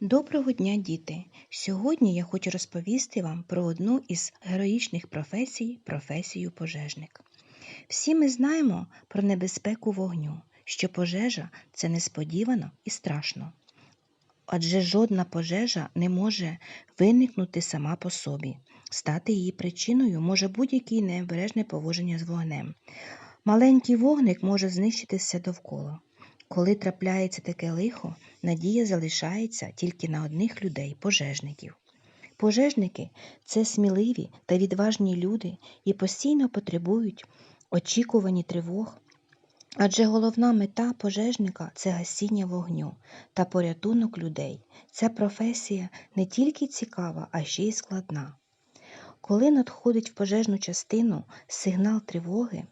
Доброго дня, діти! Сьогодні я хочу розповісти вам про одну із героїчних професій професію пожежник. Всі ми знаємо про небезпеку вогню, що пожежа це несподівано і страшно. Адже жодна пожежа не може виникнути сама по собі. Стати її причиною може будь-яке необережне поводження з вогнем. Маленький вогник може знищити все довкола. Коли трапляється таке лихо, надія залишається тільки на одних людей пожежників. Пожежники це сміливі та відважні люди і постійно потребують очікувані тривог. Адже головна мета пожежника це гасіння вогню та порятунок людей. Ця професія не тільки цікава, а ще й складна. Коли надходить в пожежну частину сигнал тривоги,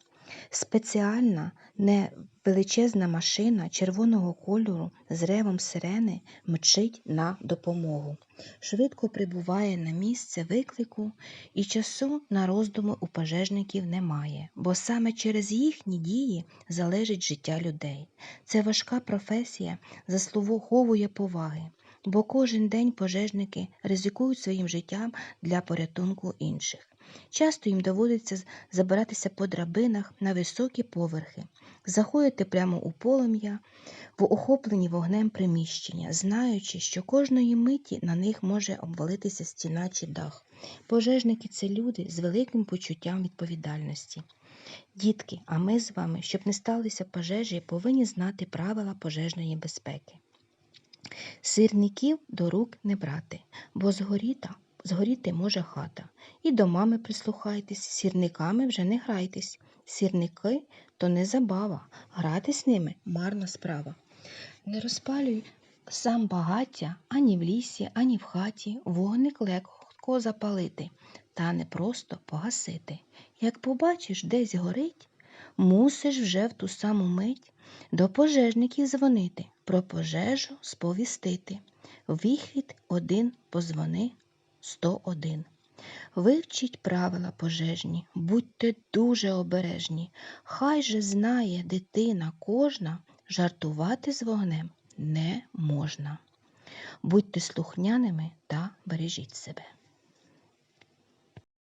спеціальна невеличезна машина червоного кольору з ревом сирени мчить на допомогу. Швидко прибуває на місце виклику, і часу на роздуми у пожежників немає, бо саме через їхні дії залежить життя людей. Це важка професія заслуговує поваги, бо кожен день пожежники ризикують своїм життям для порятунку інших. Часто їм доводиться забиратися по драбинах на високі поверхи, заходити прямо у полум'я в охоплені вогнем приміщення, знаючи, що кожної миті на них може обвалитися стіна чи дах. Пожежники це люди з великим почуттям відповідальності. Дітки, а ми з вами, щоб не сталися пожежі, повинні знати правила пожежної безпеки. Сирників до рук не брати, бо згоріта згоріти може хата. І до мами прислухайтесь, сірниками вже не грайтесь. Сірники то не забава, грати з ними марна справа. Не розпалюй сам багаття ані в лісі, ані в хаті, вогник легко запалити, та не просто погасити. Як побачиш, десь горить, мусиш вже в ту саму мить до пожежників дзвонити, про пожежу сповістити. Вихід один позвони 101. Вивчіть правила пожежні, будьте дуже обережні. Хай же знає дитина кожна, жартувати з вогнем не можна. Будьте слухняними та бережіть себе.